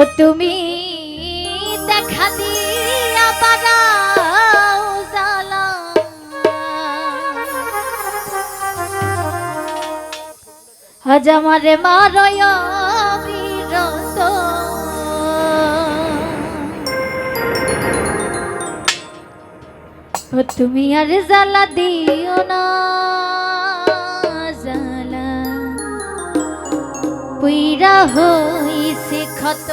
ও তুমি দেখা দিয়া বাড়াও জ্বালা। আজ আমারে মারয় বিরত। তুমি আর জ্বালা দিও না। পুইরা হইছে ক্ষত।